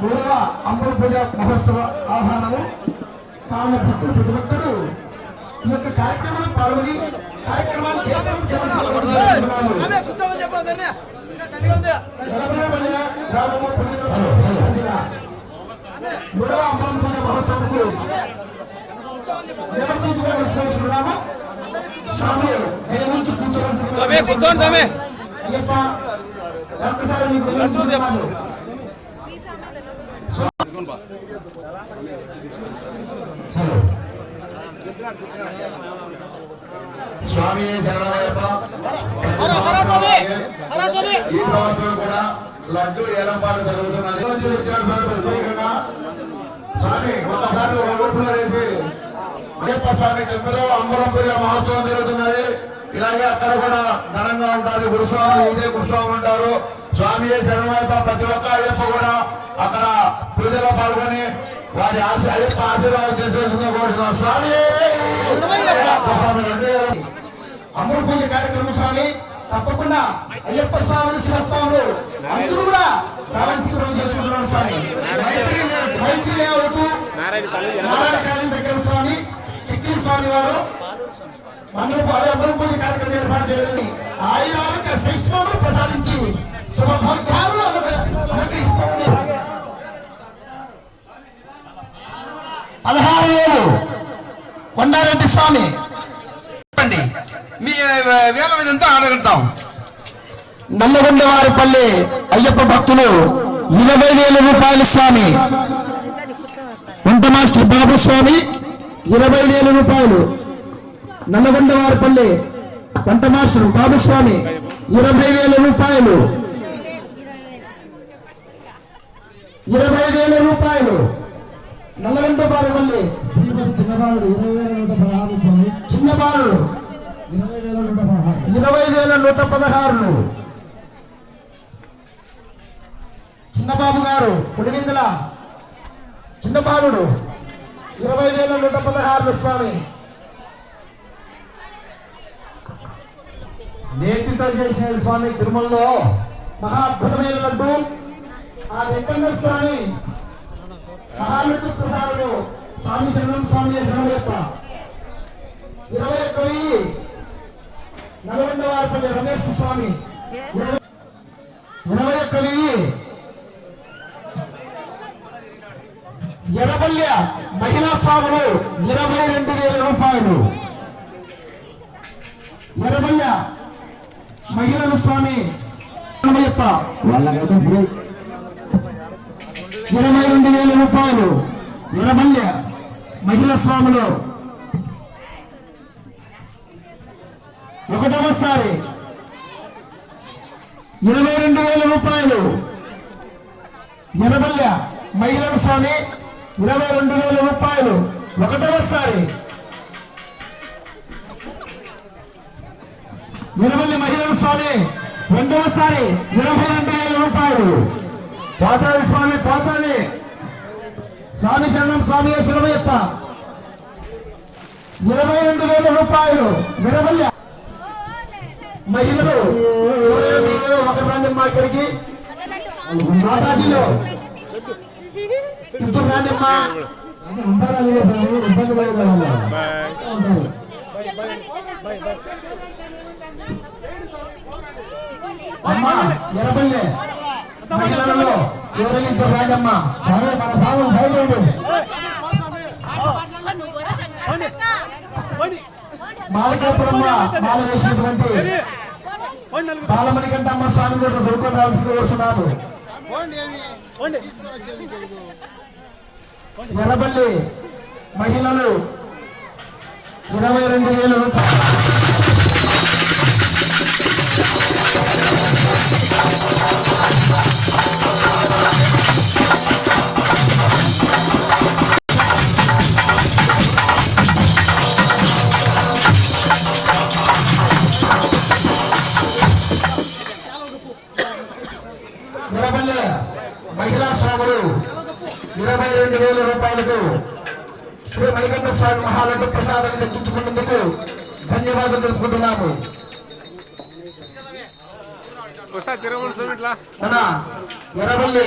మూడవ అమృత పూజ మహోత్సవ ఆహ్వానము కావున భక్తులు ప్రతి ఒక్కరూ ఈ యొక్క కార్యక్రమంలో పాల్గొని కార్యక్రమాన్ని మూడవ అమృత పూజ మహోత్సవంకు నిర్వర్తించుకొని విశ్వసిస్తున్నాము స్వామి దయముంచి స్వామి. అయ్యప్ప ఒక్కసారి మీకు స్వామి శరణమయ్యప్ప. ఈ సంవత్సరం కూడా లడ్డు ఏలంపాటు జరుగుతున్నది. ప్రత్యేకంగా స్వామి ఒక్కసారి ఒక రూపులో వేసి అయ్యప్ప స్వామి తొమ్మిదో అంబరం పూజ మహోత్సవం జరుగుతున్నది. ఇలాగే అక్కడ కూడా ఘనంగా ఉంటుంది గురుస్వాములు ఇదే గురుస్వాములు ఉంటారు. స్వామి శరణమయ్యప్ప ప్రతి ఒక్క అయ్యప్ప కూడా అక్కడ పూజలో పాల్గొని వారి ఆశ అయ్యప్ప ఆశీర్వాదం చేసుకోవాల్సిందిగా కోరుతున్నాం స్వామి! అమృత పూజ కార్యక్రమం స్వామి తప్పకుండా అయ్యప్ప స్వామిని శివస్వాములు అందరూ కూడా రావాల్సిన రోజు చేసుకుంటున్నారు స్వామి. మైత్రి మైత్రి లేఅవుట్ నారాయణ కాలేజ్ దగ్గర. స్వామి చిక్కిలి స్వామి వారు. మండల అమృత పూజ కార్యక్రమం ఏర్పాటు చేయాలని ఆయన వేల మీద ఎంతో ఆడగలుగుతాం. నల్లగొండవారిపల్లి అయ్యప్ప భక్తులు ఇరవై వేల రూపాయలు స్వామి. వంట మాస్టర్ బాబు స్వామి. ఇరవై వేల రూపాయలు. నల్లగొండవారిపల్లి వంట మాస్టర్ బాబు స్వామి. ఇరవై వేల రూపాయలు. ఇరవై వేల రూపాయలు. నల్లగొండ వారిపల్లి చిన్నబాలుడు ఇరవై వేల నూట పదహారు స్వామి. చిన్నబాలుడు. ఇరవై వేల నూట పదహారు. ఇరవై నూట పదహారులు. చిన్నబాబు గారు పుడివిందుల చిన్నబాలుడు ఇరవై వేల నూట పదహారులు స్వామి. నేతితో చేసిన స్వామి తిరుమలలో. మహా లడ్డు. ఆ వెంకన్న స్వామి మహాలడ్డు ప్రసాదము స్వామి శరణం స్వామి శరణం యొక్క. ఇరవై ఒక్క వెయ్యి నలగొండవారిపల్లి రమేష్ స్వామి. ఇరవై- ఒక్క వెయ్యి. ఎర్రబల్య మహిళా స్వాములు ఇరవై రెండు వేల రూపాయలు. ఎర్రబల్య మహిళల స్వామి. ఫ్రీ. ఇరవై రెండు వేల రూపాయలు. ఎర్రబల్య మహిళా స్వాములు ఒకటవసారి. ఇరవై రెండు వేల రూపాయలు. ఎనబల్య మహిళల స్వామి ఇరవై రెండు వేల రూపాయలు. ఒకటవసారి. ఇరవై మహిళల స్వామి రెండవసారి ఇరవై రెండు వేల రూపాయలు. పోతాది స్వామి పోతాది స్వామి చరణం స్వామి శివయ్యప్ప ఇరవై రెండు వేల రూపాయలు. విరవల్య మహిళలు ఎవరైనా మీరు ఒక రండి మా ఇక్కడికి మాతాజీలో. ఇద్దరు రండి అమ్మా అంటే అంతరాలు కూడా స్వామి ఇబ్బంది పడే వాళ్ళు ఉంటారు అమ్మా ఎనభైలే మహిళలలో ఎవరైనా ఇద్దరు రండి అమ్మా స్వామి మన స్వామి సైడ్ ఉండు. మాలకాపురమ్మ మాల వేసినటువంటి బాలమణికంట అమ్మ స్వామి కూడా దొరుకుని రావాల్సింది కోరుతున్నాను. ఎర్రబల్లి మహిళలు ఇరవై రెండు వేల రూపాయలు. రూపాయలకు శ్రీ మణికంఠ స్వామి మహాలడ్డు ప్రసాదాన్ని దక్కించుకున్నందుకు ధన్యవాదాలు తెలుపుకుంటున్నాము. మన ఎర్రవల్లి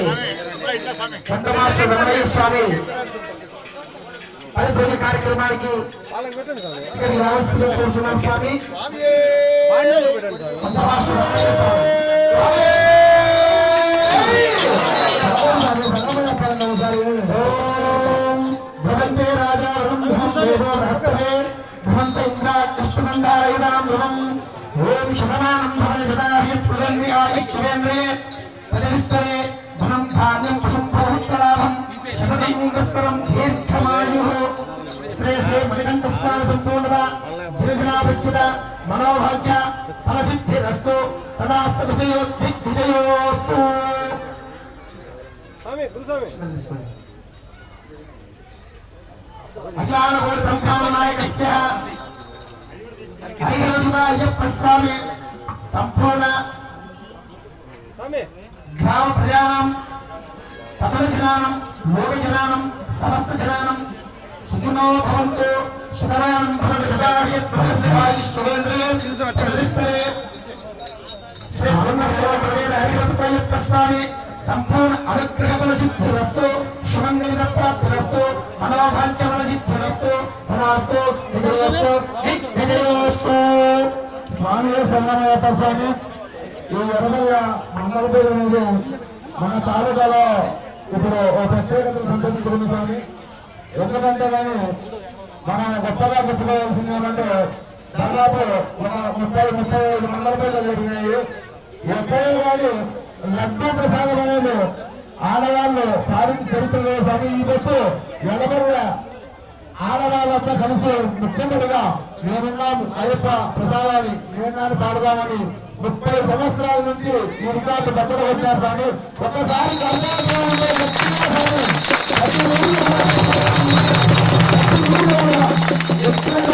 కంట మాస్టర్ వెంకటయ్య స్వామి పరిపూజ కార్యక్రమానికి ఇక్కడికి రావాల్సిందిగా కోరుతున్నాం స్వామి. కంట మాస్టర్ వెంకటయ్య స్వామి. ధ్రువం ఓం శతమానం భవతి సదాహిత్రుదండ్రియాలిచ్చువేంద్రే ప్రతిష్టరే ధనం ధాన్యం పశుం పవిత్రలాభం శతసం గస్తరం దీర్ఘమాయు. శ్రీ శ్రీ మణికంఠ స్వామి సంపూర్ణత గిరిజనాభిజ్ఞత మనోభాగ్య ఫలసిద్ధిరస్తు తదాస్తు విజయో దిగ్విజయోస్తు స్వామి. గురుస్వామి తీసుకోండి అఖిలాన కోటి నాయకస్య హరిహరసుత అయ్యప్ప స్వామి సంపూర్ణ గ్రామ ప్రజానం పట్టణ జనానం లోక జనానం సమస్త జనానం సుఖినో భవంతు శతమానం భవతి శ్రీ మరణ హరిహరసుత స్వామి సంపూర్ణ అనుగ్రహ బల సిద్ధిరస్తు స్వామి సంగమయ్యప్ప స్వామి ఈ ఎర్రమల్ల మంగళపేట అనేది మన తాలూకాలో ఇప్పుడు ఒక ప్రత్యేకతను సంతరించుకుంది స్వామి. ఎందుకంటే కానీ మనం గొప్పగా చెప్పుకోవాల్సింది ఏంటంటే దాదాపు ఒక ముప్పై ముప్పై ఐదు మండలపేటలు జరిగినాయి. ఎక్కడే కానీ లడ్డూ ప్రసాదం అనేది ఆడవాళ్ళు పాడిన చరిత్ర స్వామి ఈ పొత్తు ఎడమల్ల ఆడవాళ్ళంతా కలిసి ముఖ్యమంత్రిగా మేమున్నాము అయ్యప్ప ప్రసాదాన్ని నేనాన్ని పాడదామని ముప్పై సంవత్సరాల నుంచి ఈ రికార్డు పక్కన వచ్చారు స్వామి. ఒకసారి ఎప్పుడైనా